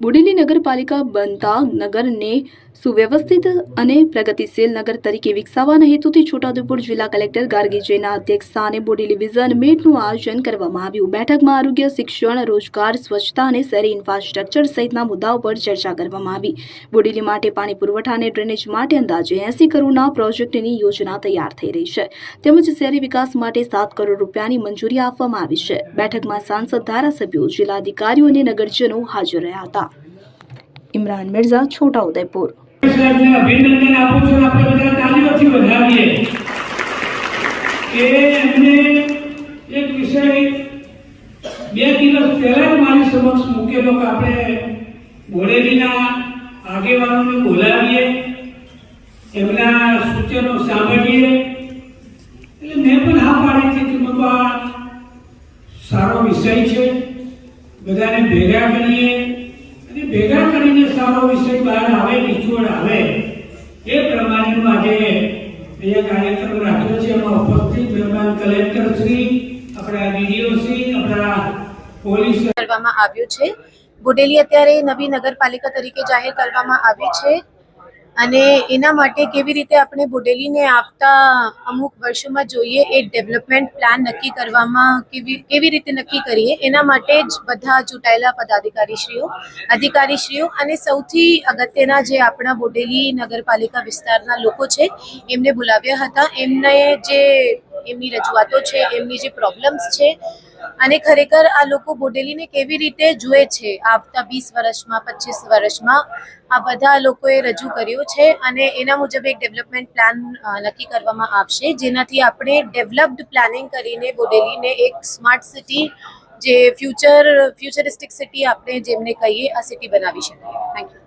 બોડેલી નગરપાલિકા બનતા નગરને સુવ્યવસ્થિત અને પ્રગતિશીલ નગર તરીકે વિકસાવવાના હેતુથી છોટાઉદેપુર જિલ્લા કલેક્ટર ગાર્ગીજેના અધ્યક્ષસ્થાને બોડેલી વિઝન મીટનું આયોજન કરવામાં આવ્યું. બેઠકમાં આરોગ્ય, શિક્ષણ, રોજગાર, સ્વચ્છતા અને શહેરી ઇન્ફ્રાસ્ટ્રક્ચર સહિતના મુદ્દાઓ પર ચર્ચા કરવામાં આવી. બોડેલી માટે પાણી પુરવઠા અને ડ્રેનેજ માટે અંદાજે એસી કરોડના પ્રોજેક્ટની યોજના તૈયાર થઈ રહી છે. તેમજ શહેરી વિકાસ માટે સાત કરોડ રૂપિયાની મંજૂરી આપવામાં આવી છે. બેઠકમાં સાંસદ ધારાસભ્યો જિલ્લા અધિકારીઓ અને નગરજનો હાજર રહ્યા હતા ઇમરાન મિર્ઝા છોટા ઉદયપુર અભિનંદન આપું છું આપણે બધા તાલીઓથી વધાવીએ કે એક વિષય બે દિવસ પહેલા જ મારી સમક્ષ મૂકેલો કે આપણે બોડેલીના આગેવાનોને બોલાવીએ, એમના સૂચનો સાંભળીએ. એટલે મેં પણ હા પાડી છે કે બાબા સારો વિષય છે. બધાને ભેગા કરીએ. અને ભેગા કરીને સારો વિષય બહાર આવે, નિચોડ આવે, એ પ્રમાણેનું આજે અહીંયા કાર્યક્રમ રાખ્યો છે. એમાં ઉપસ્થિત મહેમાન કલેક્ટર શ્રી, આપણા ડીડીઓ શ્રી, આપણા પોલીસ કરવામાં આવ્યું છે. બુડેલી અત્યારે નવી નગરપાલિકા તરીકે જાહેર કરવામાં આવી છે. અને એના માટે કેવી રીતે આપણે બોડેલીને આવતા અમુક વર્ષોમાં જોઈએ એ ડેવલપમેન્ટ પ્લાન નક્કી કરવામાં કેવી કેવી રીતે નક્કી કરીએ, એના માટે જ બધા ચૂંટાયેલા પદાધિકારીશ્રીઓ, અધિકારીશ્રીઓ અને સૌથી અગત્યના જે આપણા બોડેલી નગરપાલિકા વિસ્તારના લોકો છે, એમને બોલાવ્યા હતા. એમને જે, એમની રજૂઆતો છે, એમની જે પ્રોબ્લેમ્સ છે અને ખરેખર આ લોકો બોડેલીને કેવી રીતે જુએ છે આવતા વીસ વર્ષમાં, પચીસ વર્ષમાં? આ બધા લોકોએ રજૂ કર્યું છે અને એના મુજબ એક ડેવલપમેન્ટ પ્લાન નક્કી કરવામાં આવશે. જેનાથી આપણે ડેવલપ્ડ પ્લાનિંગ કરીને બોડેલીને એક સ્માર્ટ સિટી, જે ફ્યુચર, ફ્યુચરિસ્ટિક સિટી આપણે જેમને કહીએ, આ સિટી બનાવી શકીએ. Thank you